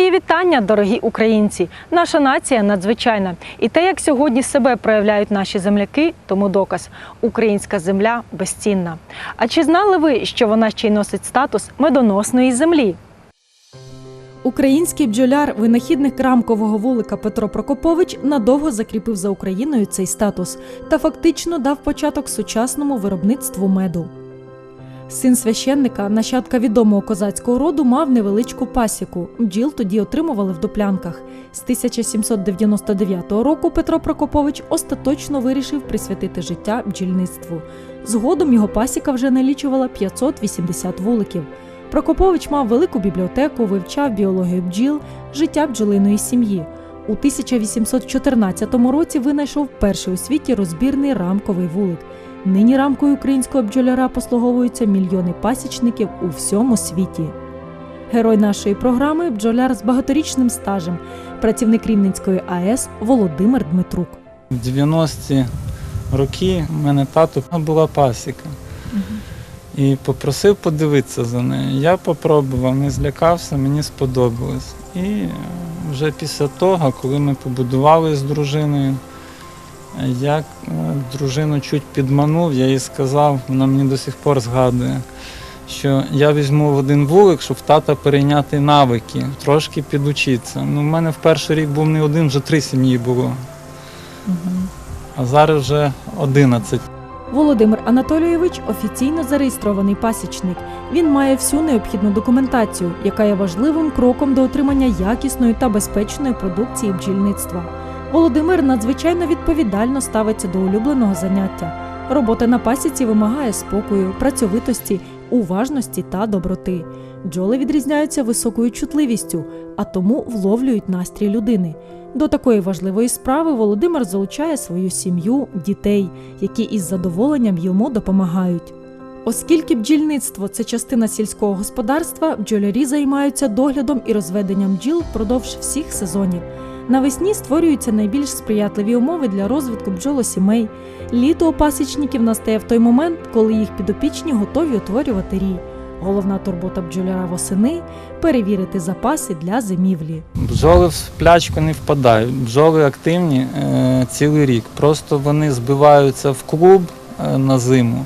Вітання, дорогі українці! Наша нація надзвичайна. І те, як сьогодні себе проявляють наші земляки, тому доказ українська земля безцінна. А чи знали ви, що вона ще й носить статус медоносної землі? Український бджоляр, винахідник рамкового вулика Петро Прокопович надовго закріпив за Україною цей статус та фактично дав початок сучасному виробництву меду. Син священника, нащадка відомого козацького роду, мав невеличку пасіку. Бджіл тоді отримували в дуплянках. З 1799 року Петро Прокопович остаточно вирішив присвятити життя бджільництву. Згодом його пасіка вже налічувала 580 вуликів. Прокопович мав велику бібліотеку, вивчав біологію бджіл, життя бджолиної сім'ї. У 1814 році винайшов перший у світі розбірний рамковий вулик. Нині рамкою українського бджоляра послуговуються мільйони пасічників у всьому світі. Герой нашої програми бджоляр з багаторічним стажем, працівник Рівненської АЕС Володимир Дмитрук. В 90-ті роки в мене тато була пасіка. І попросив подивитися за нею. Я попробував, не злякався, мені сподобалось. І вже після того, коли ми побудували з дружиною, е, я е, дружину чуть підманув, я їй сказав, вона мені до сих пор згадує, що я візьму в один вулик, щоб в тата перейняти навики, трошки підучитися. Ну, в мене в перший рік був не один, вже три сім'ї було. А зараз вже 11. Володимир Анатолійович офіційно зареєстрований пасічник. Він має всю необхідну документацію, яка є важливим кроком до отримання якісної та безпечної продукції бджільництва. Володимир надзвичайно відповідально ставиться до улюбленого заняття. Робота на пасіці вимагає спокою, працьовитості, уважності та доброти. Бджоли відрізняються високою чутливістю, а тому вловлюють настрій людини. До такої важливої справи Володимир залучає свою сім'ю, дітей, які із задоволенням йому допомагають. Оскільки бджільництво це частина сільського господарства, бджолярі займаються доглядом і розведенням бджіл впродовж всіх сезонів. Навесні створюються найбільш сприятливі умови для розвитку бджолосімей. Літо у пасічників настає в той момент, коли їх підопічні готові утворювати рій. Головна турбота бджоляра восени перевірити запаси для зимівлі. Бджоли в сплячку не впадають. Бджоли активні е, цілий рік. Просто вони збиваються в клуб е, на зиму.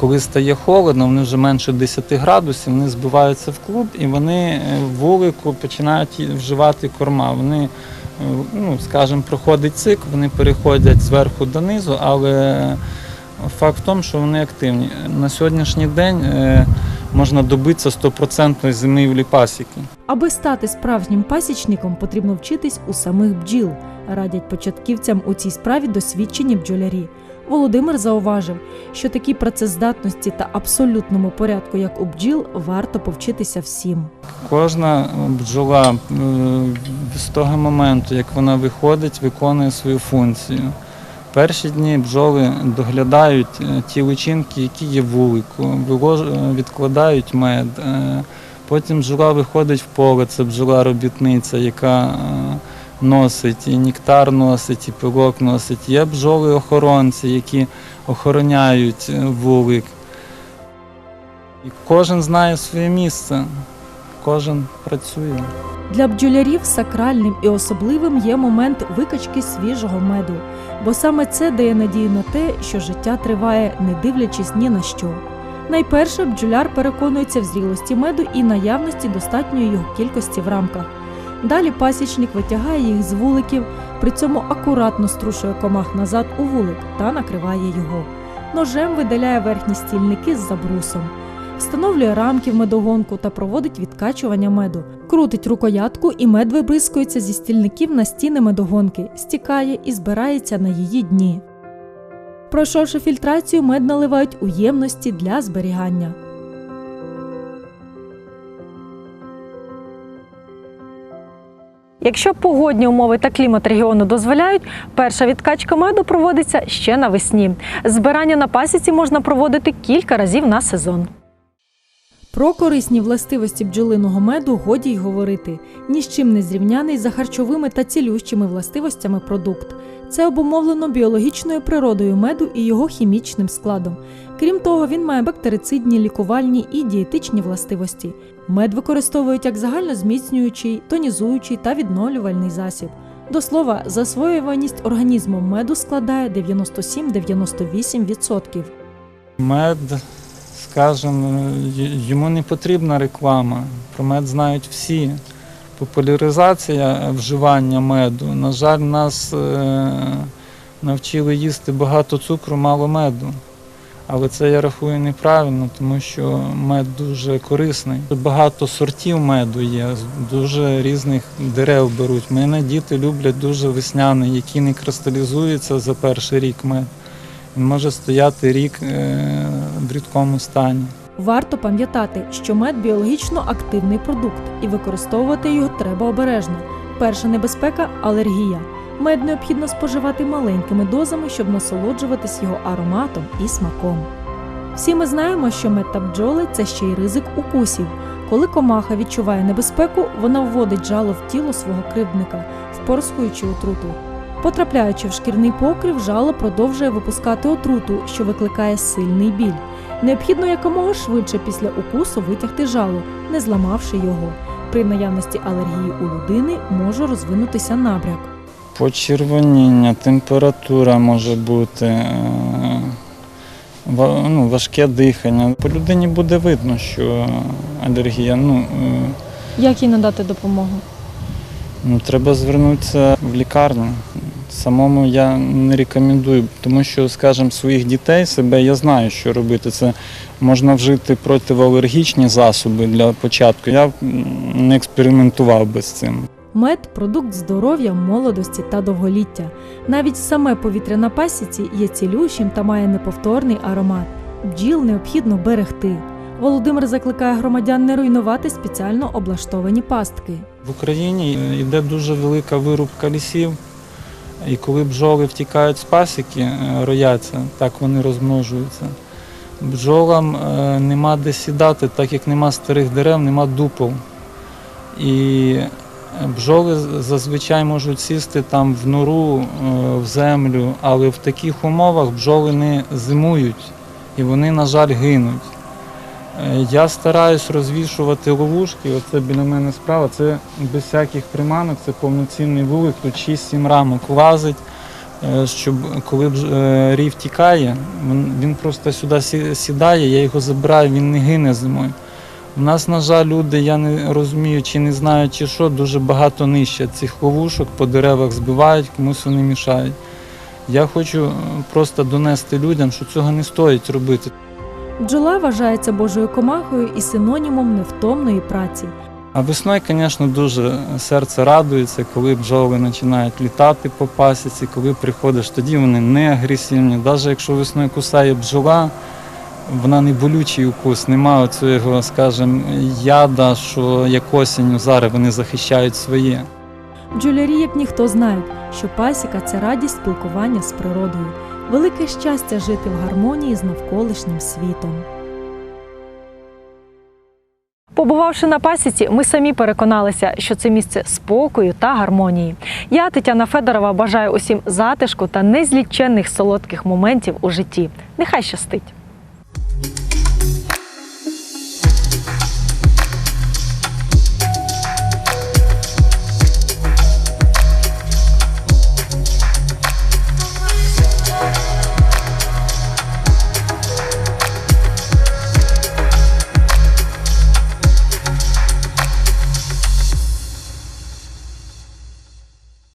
Коли стає холодно, вони вже менше 10 градусів, вони збиваються в клуб і вони е, в вулику починають вживати корма. Вони, ну, скажімо, проходить цикл, вони переходять зверху донизу, але факт в тому, що вони активні. На сьогоднішній день е, можна добитися 100% зимівлі пасіки. Аби стати справжнім пасічником, потрібно вчитись у самих бджіл, радять початківцям у цій справі досвідчені бджолярі. Володимир зауважив, що такій працездатності та абсолютному порядку, як у бджіл, варто повчитися всім. Кожна бджола е, з того моменту, як вона виходить, виконує свою функцію. Перші дні бджоли доглядають е, ті личинки, які є вулику, е, відкладають мед. Потім бджола виходить в поле, це бджола робітниця, яка носить і нектар носить, і пилок носить. Є бджоли-охоронці, які охороняють е, вулик. І кожен знає своє місце, кожен працює. Для бджолярів сакральним і особливим є момент викачки свіжого меду, бо саме це дає надію на те, що життя триває, не дивлячись ні на що. Найперше бджоляр переконується в зрілості меду і наявності достатньої його кількості в рамках. Далі пасічник витягає їх з вуликів, при цьому акуратно струшує комах назад у вулик та накриває його. Ножем видаляє верхні стільники з забрусом. Встановлює рамки в медогонку та проводить відкачування меду. Крутить рукоятку і мед вибризкується зі стільників на стіни медогонки, стікає і збирається на її дні. Пройшовши фільтрацію, мед наливають у ємності для зберігання. Якщо погодні умови та клімат регіону дозволяють, перша відкачка меду проводиться ще навесні. Збирання на пасіці можна проводити кілька разів на сезон. Про корисні властивості бджолиного меду годі й говорити. Ні з чим не зрівняний за харчовими та цілющими властивостями продукт. Це обумовлено біологічною природою меду і його хімічним складом. Крім того, він має бактерицидні, лікувальні і дієтичні властивості. Мед використовують як загальнозміцнюючий, тонізуючий та відновлювальний засіб. До слова, засвоюваність організмом меду складає 97-98%. Мед, скажімо, йому не потрібна реклама. Про мед знають всі. Популяризація вживання меду. На жаль, нас е, навчили їсти багато цукру, мало меду. Але це я рахую неправильно, тому що мед дуже корисний. Багато сортів меду є, з дуже різних дерев беруть. Мене діти люблять дуже весняний, який не кристалізується за перший рік мед. Він може стояти рік е, в рідкому стані. Варто пам'ятати, що мед біологічно активний продукт, і використовувати його треба обережно. Перша небезпека алергія. Мед необхідно споживати маленькими дозами, щоб насолоджуватись його ароматом і смаком. Всі ми знаємо, що мед та бджоли це ще й ризик укусів. Коли комаха відчуває небезпеку, вона вводить жало в тіло свого кривдника, впорскуючи отруту. Потрапляючи в шкірний покрив, жало продовжує випускати отруту, що викликає сильний біль. Необхідно якомога швидше після укусу витягти жало, не зламавши його. При наявності алергії у людини може розвинутися набряк. Почервоніння, температура може бути, е, ну, важке дихання. По людині буде видно, що алергія. Ну, е, Як їй надати допомогу? Ну, треба звернутися в лікарню. Самому я не рекомендую, тому що, скажімо, своїх дітей себе я знаю, що робити. Це можна вжити протиалергічні засоби для початку. Я не експериментував би з цим. Мед продукт здоров'я, молодості та довголіття. Навіть саме повітря на пасіці є цілющим та має неповторний аромат. Бджіл необхідно берегти. Володимир закликає громадян не руйнувати спеціально облаштовані пастки. В Україні йде дуже велика вирубка лісів, і коли бджоли втікають з пасіки, е, рояться, так вони розмножуються. Бджолам е, нема де сідати, так як нема старих дерев, нема дупел. І е, бджоли зазвичай можуть сісти там в нору, в землю, але в таких умовах бджоли не зимують і вони, на жаль, гинуть. Е, Я стараюсь розвішувати ловушки. Оце біля мене справа. Це без всяких приманок, це повноцінний вулик, тут 6-7 рамок лазить. е, Щоб коли е, рів тікає, він, просто сюди сідає, я його забираю, він не гине зимою. У нас, на жаль, люди, я не розумію, чи не знаю, чи що, дуже багато нищать цих ловушок, по деревах збивають, комусь вони мішають. Я хочу просто донести людям, що цього не стоїть робити. Бджола вважається божою комахою і синонімом невтомної праці. А весною, звісно, дуже серце радується, коли бджоли починають літати по пасіці, коли приходиш, тоді вони не агресивні. Навіть якщо весною кусає бджола, вона не болючий укус, немає цього, скажімо, яда, що як осінню зараз вони захищають своє. Бджолярі, як ніхто, знають, що пасіка це радість спілкування з природою, велике щастя жити в гармонії з навколишнім світом. Побувавши на пасіці, ми самі переконалися, що це місце спокою та гармонії. Я, Тетяна Федорова, бажаю усім затишку та незліченних солодких моментів у житті. Нехай щастить!